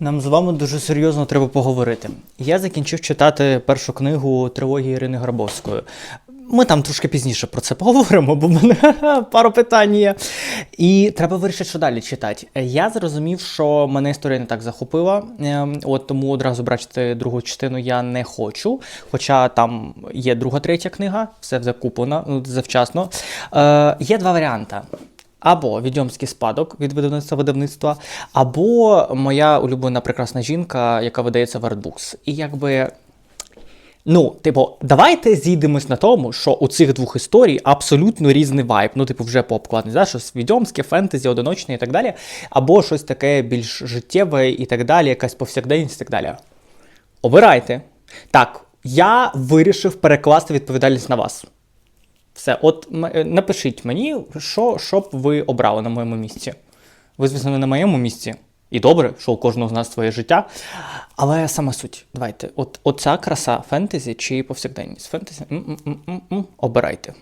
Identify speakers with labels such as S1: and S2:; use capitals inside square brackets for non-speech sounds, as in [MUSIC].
S1: Нам з вами дуже серйозно треба поговорити. Я закінчив читати першу книгу трилогії Ірини Грабовської. Ми там трошки пізніше про це поговоримо, бо в мене [LAUGHS] пару питань є. І треба вирішити, що далі читати. Я зрозумів, що мене історія не так захопила, ем, от тому одразу брати другу частину я не хочу. Хоча там є друга, третя книга, все закуплено ну, завчасно. Е, є два варіанти. Або відьомський спадок від видавництва видавництва, або моя улюблена прекрасна жінка, яка видається в Artbooks. І якби. Ну, типу, давайте зійдемось на тому, що у цих двох історій абсолютно різний вайб. Ну, типу, вже по обкладні, да? щось відьомське, фентезі, одиночне і так далі. Або щось таке більш життєве і так далі, якась повсякденність і так далі. Обирайте. Так, я вирішив перекласти відповідальність на вас. Все, от м- е, напишіть мені, що, що б ви обрали на моєму місці. Ви, звісно, не на моєму місці. І добре, що у кожного з нас своє життя. Але саме суть, давайте, от оця краса фентезі чи повсякденність? Фентезі? М-м-м-м-м. Обирайте.